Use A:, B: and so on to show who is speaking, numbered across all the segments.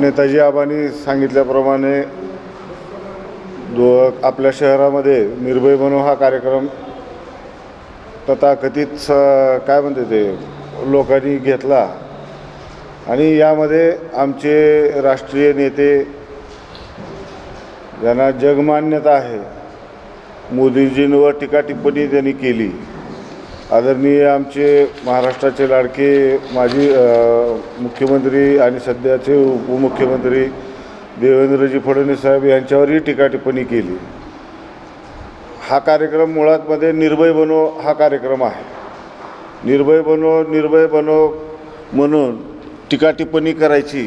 A: नेताजी आबांनी सांगितल्याप्रमाणे दो आपल्या शहरामध्ये निर्भय बनो हा कार्यक्रम तथाकथित स काय म्हणते ते लोकांनी घेतला. आणि यामध्ये आमचे राष्ट्रीय नेते ज्यांना जगमान्यता आहे मोदीजींवर टीका टिप्पणी त्यांनी केली. आदरणीय आमचे महाराष्ट्राचे लाडके माजी मुख्यमंत्री आणि सध्याचे उपमुख्यमंत्री देवेंद्रजी फडणवीस साहेब यांच्यावरही टीका टिप्पणी केली. हा कार्यक्रम मुळातमध्ये निर्भय बनो हा कार्यक्रम आहे. निर्भय बनो निर्भय बनो म्हणून टीका टिप्पणी करायची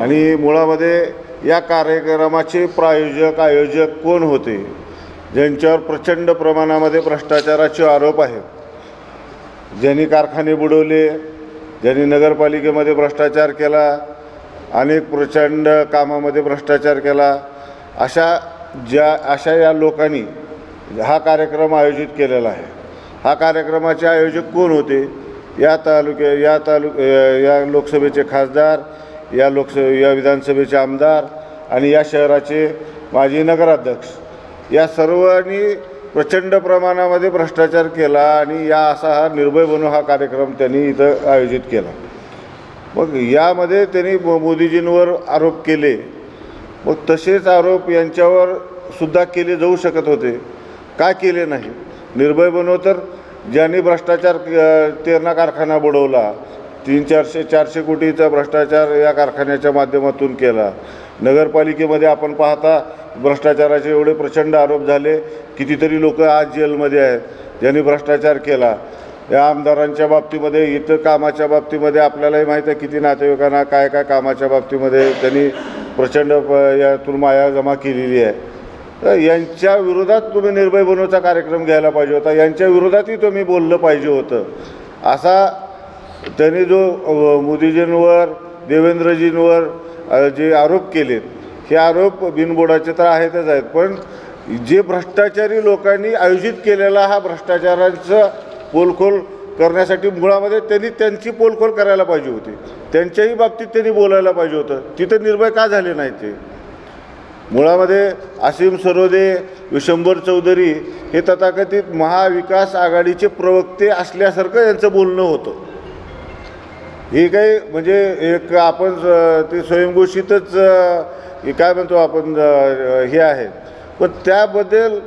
A: आणि मुळामध्ये या कार्यक्रमाचे प्रायोजक आयोजक कोण होते? ज्यांच्यावर प्रचंड प्रमाणामध्ये भ्रष्टाचाराचे आरोप आहेत. ज्यांनी कारखाने बुडवले ज्यांनी नगरपालिकेमध्ये भ्रष्टाचार केला अनेक प्रचंड कामामध्ये भ्रष्टाचार केला अशा ज्या अशा या लोकांनी हा कार्यक्रम आयोजित केलेला आहे. हा कार्यक्रमाचे आयोजक कोण होते? या तालुक्या या तालु या लोकसभेचे खासदार या लोकस या विधानसभेचे आमदार आणि या शहराचे माजी नगराध्यक्ष. या सर्वांनी प्रचंड प्रमाणामध्ये भ्रष्टाचार केला आणि या असा हा निर्भय बनू हा कार्यक्रम त्यांनी इथं आयोजित केला. मग यामध्ये त्यांनी मो- मोदीजींवर आरोप केले. मग तसेच आरोप यांच्यावर सुद्धा केले जाऊ शकत होते. का केले नाही? निर्भय बनव तर ज्यांनी भ्रष्टाचार तेरणा कारखाना बुडवला तीन चारशे चारशे कोटीचा भ्रष्टाचार या कारखान्याच्या माध्यमातून केला. नगरपालिकेमध्ये आपण पाहता भ्रष्टाचाराचे एवढे प्रचंड आरोप झाले कितीतरी लोक आज जेलमध्ये आहेत. ज्यांनी भ्रष्टाचार केला. या आमदारांच्या बाबतीमध्ये इतर कामाच्या बाबतीमध्ये आपल्यालाही माहीत आहे किती नातेवाईकांना काय काय कामाच्या बाबतीमध्ये त्यांनी प्रचंड प- यातून माया जमा केलेली आहे. तर यांच्या विरोधात तुम्ही निर्भय बनवचा कार्यक्रम घ्यायला पाहिजे होता. यांच्या विरोधातही तुम्ही बोललं पाहिजे होतं. असा त्यांनी जो मोदीजींवर देवेंद्रजींवर जे आरोप केलेत हे आरोप बिनबोडाचे तर आहेतच आहेत पण जे भ्रष्टाचारी लोकांनी आयोजित केलेला हा भ्रष्टाचाराचं पोलखोल करण्यासाठी मुळामध्ये त्यांनी त्यांची पोलखोल करायला पाहिजे होती. त्यांच्याही बाबतीत त्यांनी बोलायला पाहिजे होतं. तिथं निर्भय का झाले नाही ते? मुळामध्ये आसिम सरोदे विशंभर चौधरी हे तथाकथित महाविकास आघाडीचे प्रवक्ते असल्यासारखं यांचं बोलणं होतं. हे काही म्हणजे एक आपण ते स्वयंघोषितच काय म्हणतो आपण हे आहे. पण त्याबद्दल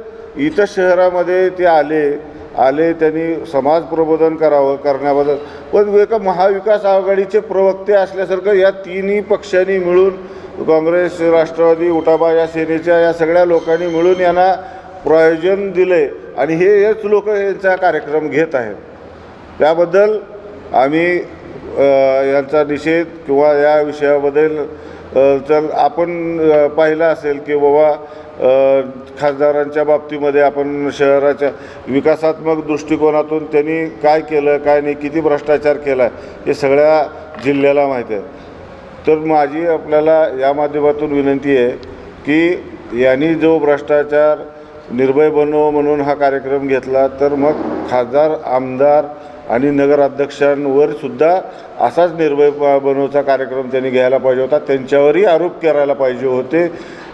A: इतर शहरामध्ये ते आले आले त्यांनी समाज प्रबोधन करावं करण्याबद्दल. पण एका महाविकास आघाडीचे प्रवक्ते असल्यासारखं या तिन्ही पक्षांनी मिळून काँग्रेस राष्ट्रवादी उठाबा या सेनेच्या या सगळ्या लोकांनी मिळून यांना प्रयोजन दिले आणि हे हेच लोक यांचा कार्यक्रम घेत आहेत. त्याबद्दल आम्ही यांचा निषेध किंवा या विषयाबद्दल जर आपण पाहिलं असेल की बाबा खासदारांच्या बाबतीमध्ये आपण शहराच्या विकासात्मक दृष्टिकोनातून त्यांनी काय केलं काय नाही किती भ्रष्टाचार केला हे सगळ्या जिल्ह्याला माहीत आहे. तर माझी आपल्याला या माध्यमातून विनंती आहे की यांनी जो भ्रष्टाचार निर्भय बनो म्हणून हा कार्यक्रम घेतला तर मग खासदार आमदार आणि नगराध्यक्षांवर सुद्धा असाच निर्भय बनवचा कार्यक्रम त्यांनी घ्यायला पाहिजे होता. त्यांच्यावरही आरोप करायला पाहिजे होते.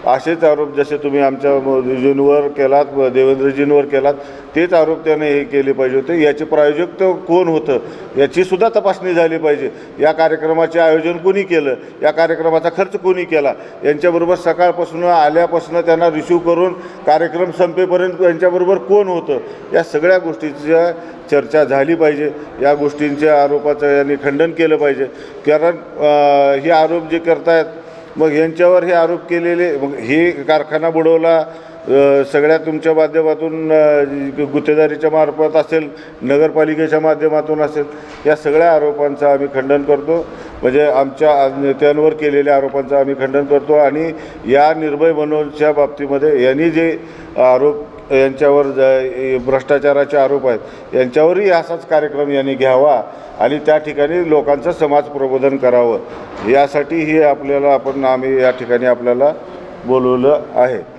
A: असेच आरोप जसे तुम्ही आमच्या मोदीजींवर केलात देवेंद्रजींवर केलात तेच आरोप त्याने हे केले पाहिजे होते. याचे प्रायोजक तर कोण होतं याचीसुद्धा तपासणी झाली पाहिजे. या कार्यक्रमाचे आयोजन कोणी केलं या कार्यक्रमाचा खर्च कोणी केला? यांच्याबरोबर सकाळपासून आल्यापासून त्यांना रिसिव्ह करून कार्यक्रम संपेपर्यंत यांच्याबरोबर कोण होतं? या सगळ्या गोष्टीच्या चर्चा झाली पाहिजे. या गोष्टींच्या आरोपाचं यांनी खंडन केलं पाहिजे. कारण हे आरोप जे करतायत मग यांच्यावर हे आरोप केलेले मग हे कारखाना बुडवला सगळ्या तुमच्या माध्यमातून गुत्तेदारीच्या मार्फत असेल नगरपालिकेच्या माध्यमातून असेल या सगळ्या आरोपांचं आम्ही खंडन करतो. म्हणजे आमच्या नेत्यांवर केलेल्या आरोपांचं आम्ही खंडन करतो. आणि या निर्भय बनवच्या बाबतीमध्ये यांनी जे आरोप यांच्यावर ज- भ्रष्टाचाराचे आरोप आहेत यांच्यावरही असाच कार्यक्रम यांनी घ्यावा आणि त्या ठिकाणी लोकांचं समाज प्रबोधन करावं. यासाठी हे आपल्याला आपण आम्ही या ठिकाणी आपल्याला बोलवलं आहे.